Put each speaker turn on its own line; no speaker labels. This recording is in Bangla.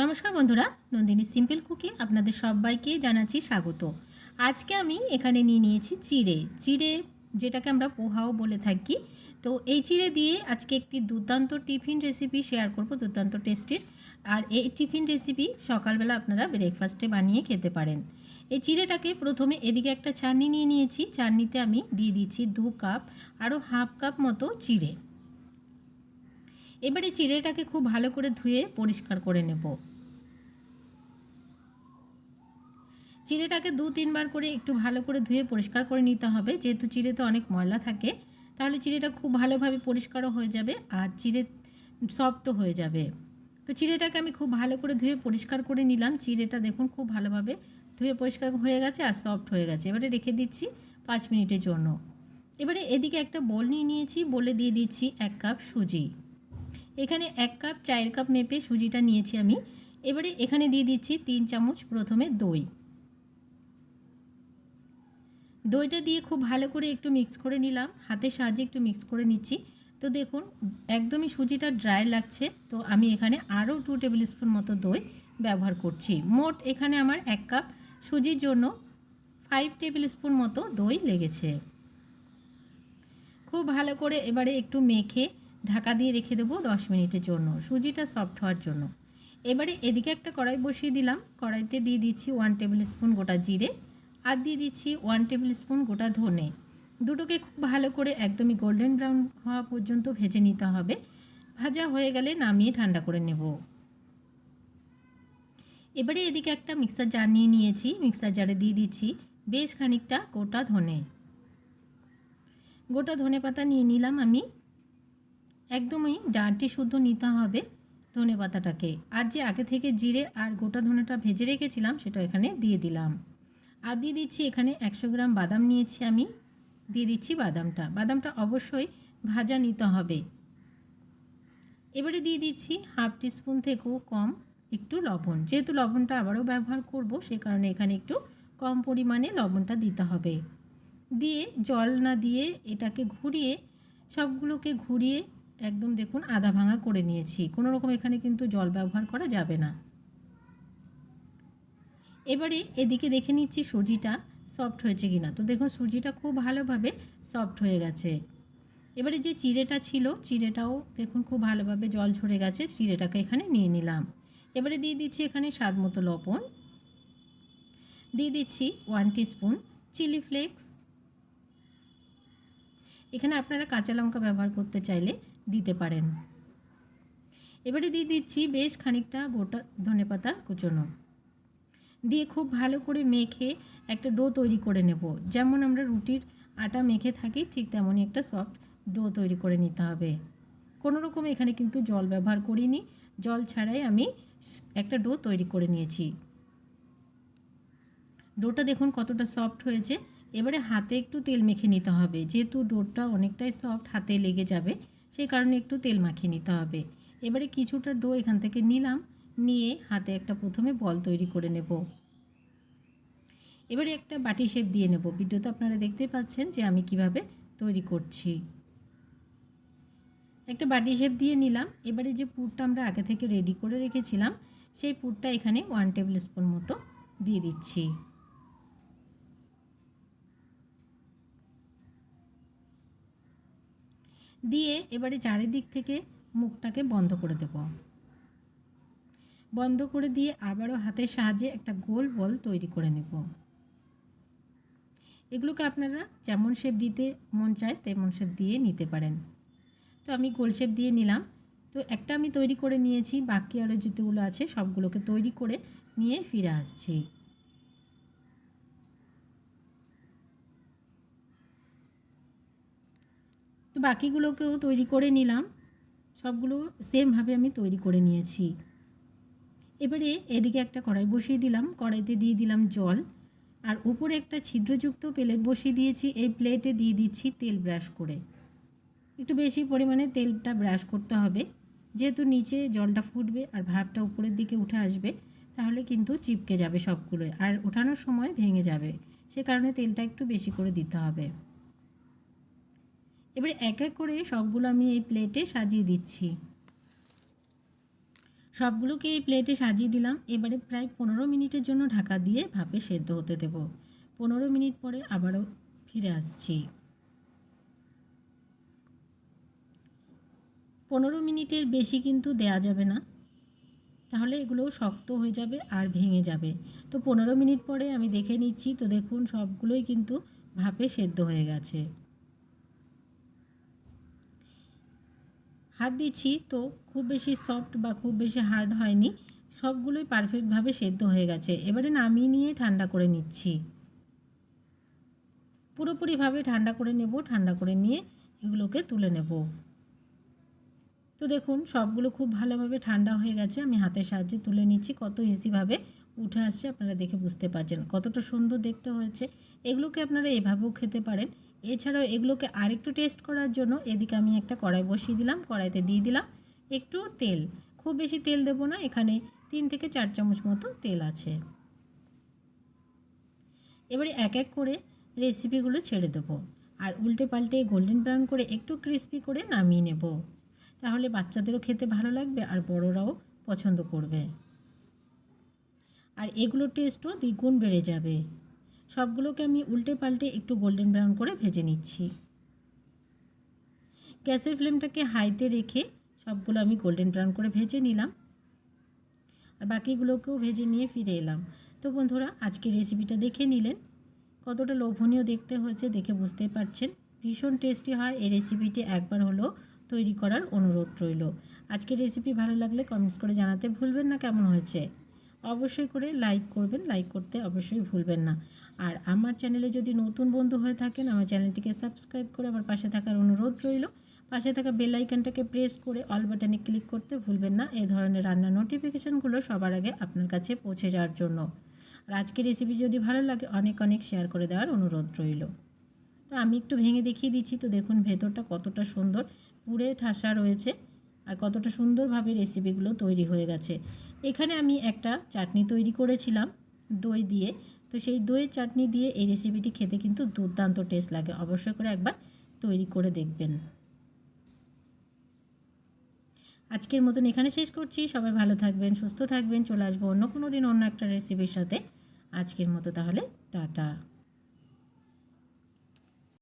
নমস্কার বন্ধুরা, নন্দিনী সিম্পল কুকি আপনাদের সবাইকে জানাচ্ছি স্বাগত। আজকে আমি এখানে নিয়ে নিয়েছি চিড়ে। চিড়ে যেটাকে আমরা পোহাও বলে থাকি, তো এই চিড়ে দিয়ে আজকে একটি দুর্দান্ত টিফিন রেসিপি শেয়ার করব, দুর্দান্ত টেস্টির আর এই টিফিন রেসিপি সকালবেলা আপনারা ব্রেকফাস্টে বানিয়ে খেতে পারেন। এই চিড়েটাকে প্রথমে এদিকে একটা চাটনি নিয়ে নিয়েছি। চাটনিতে আমি দিয়ে দিচ্ছি দু কাপ আরও হাফ কাপ মতো চিড়ে। এবারে চিড়েটাকে খুব ভালো করে ধুয়ে পরিষ্কার করে নেব। চিড়েটাকে দু তিনবার করে একটু ভালো করে ধুয়ে পরিষ্কার করে নিতে হবে। যেহেতু চিড়েতে অনেক ময়লা থাকে, তাহলে চিড়েটা খুব ভালোভাবে পরিষ্কারও হয়ে যাবে আর চিড়ে সফটও হয়ে যাবে। তো চিড়েটাকে আমি খুব ভালো করে ধুয়ে পরিষ্কার করে নিলাম। চিড়েটা দেখুন খুব ভালোভাবে ধুয়ে পরিষ্কার হয়ে গেছে আর সফট হয়ে গেছে। এবারে রেখে দিচ্ছি পাঁচ মিনিটের জন্য। এবারে এদিকে একটা বোল নিয়ে নিয়েছি। বলে দিয়ে দিচ্ছি এক কাপ সুজি। এখানে এক কাপ, চায়ের কাপ মেপে সুজিটা নিয়েছি আমি। এবারে এখানে দিয়ে দিচ্ছি তিন চামচ প্রথমে দই। দইটা দিয়ে খুব ভালো করে একটু মিক্স করে নিলাম। হাতের সাহায্যে একটু মিক্স করে নিচ্ছি। তো দেখুন, একদমই সুজিটা ড্রাই লাগছে। তো আমি এখানে আরও টু টেবিল স্পুন মতো দই ব্যবহার করছি। মোট এখানে আমার এক কাপ সুজির জন্য ফাইভ টেবিল স্পুন মতো দই লেগেছে। খুব ভালো করে এবারে একটু মেখে ঢাকা দিয়ে রেখে দেবো দশ মিনিটের জন্য। সুজিটা সফট হওয়ার জন্য। এবারে এদিকে একটা কড়াই বসিয়ে দিলাম। কড়াইতে দিয়ে দিচ্ছি ওয়ান টেবিল স্পুন গোটা জিরে আর দিয়ে দিচ্ছি ওয়ান টেবিল স্পুন গোটা ধনে। দুটোকে খুব ভালো করে একদমই গোল্ডেন ব্রাউন হওয়া পর্যন্ত ভেজে নিতে হবে। ভাজা হয়ে গেলে নামিয়ে ঠান্ডা করে নেব। এবারে এদিকে একটা মিক্সার জার নিয়ে নিয়েছি। মিক্সার জারে দিয়ে দিচ্ছি বেশ খানিকটা গোটা ধনে। গোটা ধনে পাতা নিয়ে নিলাম আমি। একদমই ডাঁটি শুদ্ধ নিতে হবে ধনে পাতাটাকে। আর যে আগে থেকে জিরে আর গোটা ধনেটা ভেজে রেখেছিলাম, সেটা এখানে দিয়ে দিলাম। আর দিয়ে দিচ্ছি এখানে একশো গ্রাম বাদাম নিয়েছি আমি। দিয়ে দিচ্ছি বাদামটা। বাদামটা অবশ্যই ভাজা নিতে হবে। এবারে দিয়ে দিচ্ছি হাফ টিস্পুন থেকেও কম একটু লবণ। যেহেতু লবণটা আবারও ব্যবহার করব, সে কারণে এখানে একটু কম পরিমাণে লবণটা দিতে হবে। দিয়ে জল না দিয়ে এটাকে ঘুরিয়ে, সবগুলোকে ঘুরিয়ে একদম দেখুন আধা ভাঙা করে নিয়েছি। কোনো রকম এখানে কিন্তু জল ব্যবহার করা যাবে না। এবারে এদিকে দেখে নিচ্ছি সুজিটা সফট হয়েছে কিনা। তো দেখুন সুজিটা খুব ভালোভাবে সফট হয়ে গেছে। এবারে যে চিড়েটা ছিল, চিড়েটাও দেখুন খুব ভালোভাবে জল ঝরে গেছে, চিড়েটাকে এখানে নিয়ে নিলাম। এবারে দিয়ে দিচ্ছি এখানে স্বাদ মতো লবণ। দিয়ে দিচ্ছি ওয়ান স্পুন চিলি ফ্লেক্স এখানে আপনারা কাঁচা লঙ্কা ব্যবহার করতে চাইলে দিতে পারেন। এবারে দিয়ে দিচ্ছি বেশ খানিকটা গোটা ধনে পাতা কুচোনো। দিয়ে খুব ভালো করে মেখে একটা ডো তৈরি করে নেব। যেমন আমরা রুটির আটা মেখে থাকি, ঠিক তেমনই একটা সফট ডো তৈরি করে নিতে হবে। কোনো রকম এখানে কিন্তু জল ব্যবহার করিনি। জল ছাড়াই আমি একটা ডো তৈরি করে নিয়েছি। ডোটা দেখুন কতটা সফট হয়েছে। এবারে হাতে একটু তেল মেখে নিতে হবে। যেহেতু ডোটা অনেকটাই সফট হাতে লেগে যাবে সেই কারণে একটু তেল মাখিয়ে নিতে হবে। এবারে কিছুটা ডো এখান থেকে নিলাম, নিয়ে হাতে একটা প্রথমে বল তৈরি করে নেব। এবারে একটা বাটি শেপ দিয়ে নেব। ভিডিওতে আপনারা দেখতে পাচ্ছেন যে আমি কীভাবে তৈরি করছি। একটা বাটি শেপ দিয়ে নিলাম। এবারে যে পুরটা আমরা আগে থেকে রেডি করে রেখেছিলাম, সেই পুরটা এখানে ওয়ান টেবিল স্পুন মতো দিয়ে দিচ্ছি। দিয়ে এবারে চারিদিক থেকে মুখটাকে বন্ধ করে দেব। বন্ধ করে দিয়ে আবারও হাতের সাহায্যে একটা গোল বল তৈরি করে নেব। এগুলোকে আপনারা যেমন শেপ দিতে মন চায়, তেমন শেপ দিয়ে নিতে পারেন। তো আমি গোল শেপ দিয়ে নিলাম। তো একটা আমি তৈরি করে নিয়েছি, বাকি আরও যেগুলো আছে সবগুলোকে তৈরি করে নিয়ে ফিরে আসছি। তো বাকিগুলোকেও তৈরি করে নিলাম। সবগুলো সেমভাবে আমি তৈরি করে নিয়েছি। এবারে এদিকে একটা কড়াই বসিয়ে দিলাম। কড়াইতে দিয়ে দিলাম জল। আর উপরে একটা ছিদ্রযুক্ত প্লেট বসিয়ে দিয়েছি। এই প্লেটে দিয়ে দিচ্ছি তেল ব্রাশ করে। একটু বেশি পরিমাণে তেলটা ব্রাশ করতে হবে। যেহেতু নিচে জলটা ফুটবে আর ভাবটা উপরের দিকে উঠে আসবে, তাহলে কিন্তু চিপকে যাবে সবগুলো আর ওঠানোর সময় ভেঙে যাবে। সে কারণে তেলটা একটু বেশি করে দিতে হবে। এবারে এক এক করে সবগুলো আমি এই প্লেটে সাজিয়ে দিচ্ছি। সবগুলোকে এই প্লেটে সাজিয়ে দিলাম। এবারে প্রায় পনেরো মিনিটের জন্য ঢাকা দিয়ে ভাপে সেদ্ধ হতে দেব। পনেরো মিনিট পরে আবারও ফিরে আসছি। পনেরো মিনিটের বেশি কিন্তু দেয়া যাবে না। তাহলে এগুলো শক্ত হয়ে যাবে আর ভেঙে যাবে। তো পনেরো মিনিট পরে আমি দেখে নিচ্ছি। তো দেখুন, সবগুলোই কিন্তু ভাপে সেদ্ধ হয়ে গেছে। হাত দিচ্ছি তো খুব বেশি সফট বা খুব বেশি হার্ড হয়নি। সবগুলোই পারফেক্টভাবে সেদ্ধ হয়ে গেছে। এবারে নামিয়ে নিয়ে ঠান্ডা করে নিচ্ছি। পুরোপুরিভাবে ঠান্ডা করে নেব, ঠান্ডা করে নিয়ে এগুলোকে তুলে নেব। তো দেখুন, সবগুলো খুব ভালোভাবে ঠান্ডা হয়ে গেছে। আমি হাতের সাহায্যে তুলে নিচ্ছি। কত ইজিভাবে উঠে আসছে আপনারা দেখে বুঝতে পারছেন। কতটা সুন্দর দেখতে হয়েছে। এগুলোকে আপনারা এভাবেও খেতে পারেন। এছাড়াও এগুলোকে আরেকটু টেস্ট করার জন্য এদিকে আমি একটা কড়াই বসিয়ে দিলাম, কড়াইতে দিয়ে দিলাম একটু তেল। খুব বেশি তেল দেবো না, এখানে তিন থেকে চার চামচ মতো তেল আছে। এবারে এক এক করে রেসিপিগুলো ছেড়ে দেবো আর উল্টে পাল্টে গোল্ডেন ব্রাউন করে একটু ক্রিস্পি করে নামিয়ে নেব। তাহলে বাচ্চাদেরও খেতে ভালো লাগবে আর বড়রাও পছন্দ করবে। আর এগুলোর টেস্টও দ্বিগুণ বেড়ে যাবে। সবগুলোকে আমি উল্টে পাল্টে একটু গোল্ডেন ব্রাউন করে ভেজে নিচ্ছি। গ্যাসের ফ্লেমটাকে হাইতে রেখে সবগুলো আমি গোল্ডেন ব্রাউন করে ভেজে নিলাম। আর বাকিগুলোকেও ভেজে নিয়ে ফিরে এলাম। তো বন্ধুরা, আজকের রেসিপিটা দেখে নিলেন। কতটা লোভনীয় দেখতে হয়েছে দেখে বুঝতেই পারছেন। ভীষণ টেস্টি হয় এই রেসিপিটি একবার হলেও তৈরি করার অনুরোধ রইল। আজকের রেসিপি ভালো লাগলে কমেন্টস করে জানাতে ভুলবেন না কেমন হয়েছে? অবশ্যই করে লাইক করবেন লাইক করতে অবশ্যই ভুলবেন না। আর আমার চ্যানেলে যদি নতুন বন্ধু হয়ে থাকেন, আমার চ্যানেলটিকে সাবস্ক্রাইব করে আমার পাশে থাকার অনুরোধ রইল। পাশে থাকা বেল আইকনটাকে প্রেস করে অল বাটনে ক্লিক করতে ভুলবেন না। এই ধরনের রান্নার নোটিফিকেশানগুলো সবার আগে আপনার কাছে পৌঁছে যাওয়ার জন্য। আর আজকের রেসিপি যদি ভালো লাগে, অনেক অনেক শেয়ার করে দেওয়ার অনুরোধ রইল। তো আমি একটু ভেঙে দেখিয়ে দিচ্ছি, তো দেখুন ভেতরটা কতটা সুন্দর। পুরে ঠাসা রয়েছে, আর কতটা সুন্দরভাবে রেসিপিগুলো তৈরি হয়ে গেছে। এখানে আমি একটা চাটনি তৈরি করেছিলাম, দই দিয়ে। তো সেই দইয়ের চাটনি দিয়ে এই রেসিপিটি খেতে কিন্তু দুর্দান্ত টেস্ট লাগে। অবশ্যই করে একবার তৈরি করে দেখবেন। আজকের মতন এখানে শেষ করছি। সবাই ভালো থাকবেন, সুস্থ থাকবেন। চলে আসব অন্য কোনো দিন অন্য একটা রেসিপির সাথে। আজকের মতো তাহলে, টাটা।